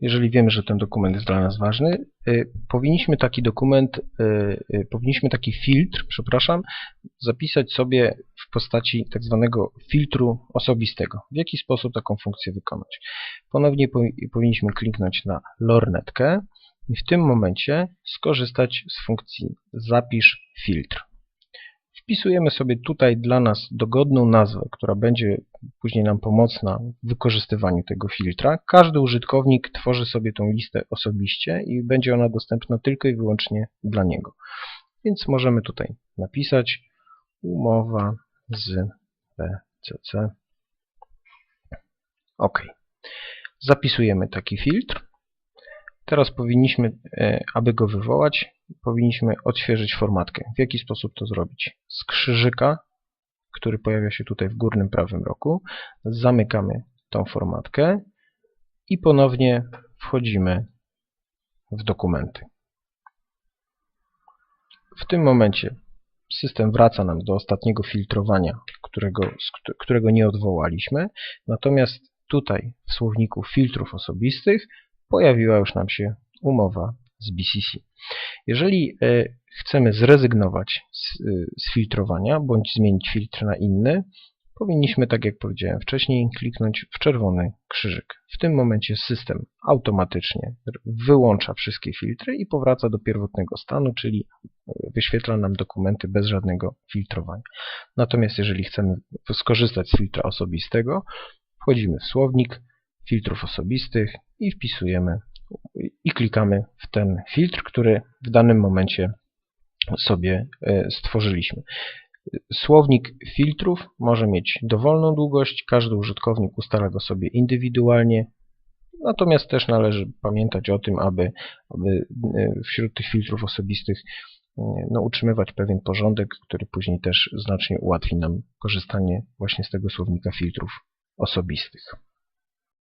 jeżeli wiemy, że ten dokument jest dla nas ważny, y, powinniśmy taki dokument, y, y, powinniśmy taki filtr, przepraszam, zapisać sobie w postaci tak zwanego filtru osobistego. W jaki sposób taką funkcję wykonać? Ponownie powi- powinniśmy kliknąć na lornetkę i w tym momencie skorzystać z funkcji zapisz filtr. Wpisujemy sobie tutaj dla nas dogodną nazwę, która będzie później nam pomocna w wykorzystywaniu tego filtra. Każdy użytkownik tworzy sobie tą listę osobiście i będzie ona dostępna tylko i wyłącznie dla niego. Więc możemy tutaj napisać umowa z PCC. OK. Zapisujemy taki filtr. Teraz powinniśmy, e, aby go wywołać, powinniśmy odświeżyć formatkę. W jaki sposób to zrobić? Z krzyżyka, który pojawia się tutaj w górnym prawym rogu, zamykamy tą formatkę i ponownie wchodzimy w dokumenty. W tym momencie system wraca nam do ostatniego filtrowania, którego, którego nie odwołaliśmy, natomiast tutaj w słowniku filtrów osobistych pojawiła już nam się umowa z BCC. Jeżeli e, chcemy zrezygnować z, e, z filtrowania bądź zmienić filtr na inny, powinniśmy, tak jak powiedziałem wcześniej, kliknąć w czerwony krzyżyk. W tym momencie system automatycznie wyłącza wszystkie filtry i powraca do pierwotnego stanu, czyli e, wyświetla nam dokumenty bez żadnego filtrowania. Natomiast jeżeli chcemy skorzystać z filtra osobistego, wchodzimy w słownik filtrów osobistych i wpisujemy i klikamy w ten filtr, który w danym momencie sobie e, stworzyliśmy. Słownik filtrów może mieć dowolną długość, każdy użytkownik ustala go sobie indywidualnie, natomiast też należy pamiętać o tym, aby, aby e, wśród tych filtrów osobistych e, no, utrzymywać pewien porządek, który później też znacznie ułatwi nam korzystanie właśnie z tego słownika filtrów osobistych.